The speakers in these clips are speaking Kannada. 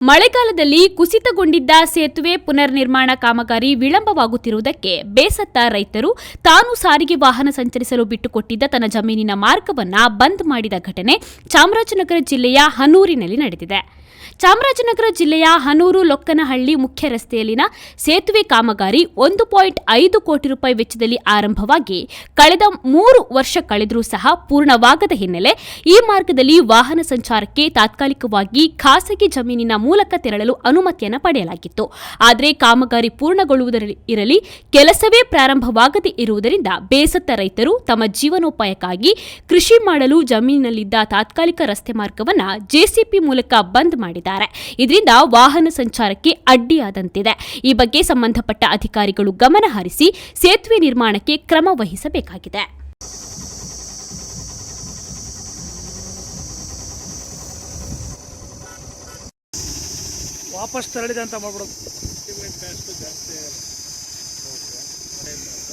ಮಳೆಗಾಲದಲ್ಲಿ ಕುಸಿತಗೊಂಡಿದ್ದ ಸೇತುವೆ ಪುನರ್ ನಿರ್ಮಾಣ ಕಾಮಗಾರಿ ವಿಳಂಬವಾಗುತ್ತಿರುವುದಕ್ಕೆ ಬೇಸತ್ತ ರೈತರು ತಾನು ಸಾರಿಗೆ ವಾಹನ ಸಂಚರಿಸಲು ಬಿಟ್ಟುಕೊಟ್ಟಿದ್ದ ತನ್ನ ಜಮೀನಿನ ಮಾರ್ಗವನ್ನ ಬಂದ್ ಮಾಡಿದ ಘಟನೆ ಚಾಮರಾಜನಗರ ಜಿಲ್ಲೆಯ ಹನೂರಿನಲ್ಲಿ ನಡೆದಿದೆ. ಚಾಮರಾಜನಗರ ಜಿಲ್ಲೆಯ ಹನೂರು ಲೊಕ್ಕನಹಳ್ಳಿ ಮುಖ್ಯ ರಸ್ತೆಯಲ್ಲಿನ ಸೇತುವೆ ಕಾಮಗಾರಿ ಒಂದು ಪಾಯಿಂಟ್ ಐದು ಕೋಟಿ ರೂಪಾಯಿ ವೆಚ್ಚದಲ್ಲಿ ಆರಂಭವಾಗಿ ಕಳೆದ ಮೂರು ವರ್ಷ ಕಳೆದರೂ ಸಹ ಪೂರ್ಣವಾಗದ ಹಿನ್ನೆಲೆ ಈ ಮಾರ್ಗದಲ್ಲಿ ವಾಹನ ಸಂಚಾರಕ್ಕೆ ತಾತ್ಕಾಲಿಕವಾಗಿ ಖಾಸಗಿ ಜಮೀನಿನ ಮೂಲಕ ತೆರಳಲು ಅನುಮತಿಯನ್ನು ಪಡೆಯಲಾಗಿತ್ತು. ಆದರೆ ಕಾಮಗಾರಿ ಪೂರ್ಣಗೊಳ್ಳುವುದರಲ್ಲಿ ಇರಲಿ, ಕೆಲಸವೇ ಪ್ರಾರಂಭವಾಗದೇ ಇರುವುದರಿಂದ ಬೇಸತ್ತ ರೈತರು ತಮ್ಮ ಜೀವನೋಪಾಯಕ್ಕಾಗಿ ಕೃಷಿ ಮಾಡಲು ಜಮೀನಿನಲ್ಲಿದ್ದ ತಾತ್ಕಾಲಿಕ ರಸ್ತೆ ಮಾರ್ಗವನ್ನು ಜೆಸಿಪಿ ಮೂಲಕ ಬಂದ್ ಮಾಡಿದ್ದಾರೆ. ಇದರಿಂದ ವಾಹನ ಸಂಚಾರಕ್ಕೆ ಅಡ್ಡಿಯಾದಂತಿದೆ. ಈ ಬಗ್ಗೆ ಸಂಬಂಧಪಟ್ಟ ಅಧಿಕಾರಿಗಳು ಗಮನ ಹರಿಸಿ, ಸೇತುವೆ ನಿರ್ಮಾಣಕ್ಕೆ ಕ್ರಮ ವಹಿಸಬೇಕಾಗಿದೆ. ವಾಪಸ್ ತೆರಳಿದೆ ಅಂತ ಮಾಡ್ಬಿಡೋದು.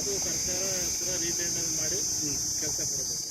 ಅದು ಸರ್ಕಾರ ಮಾಡಿ ಕೆಲಸ ಕೊಡಬೇಕು.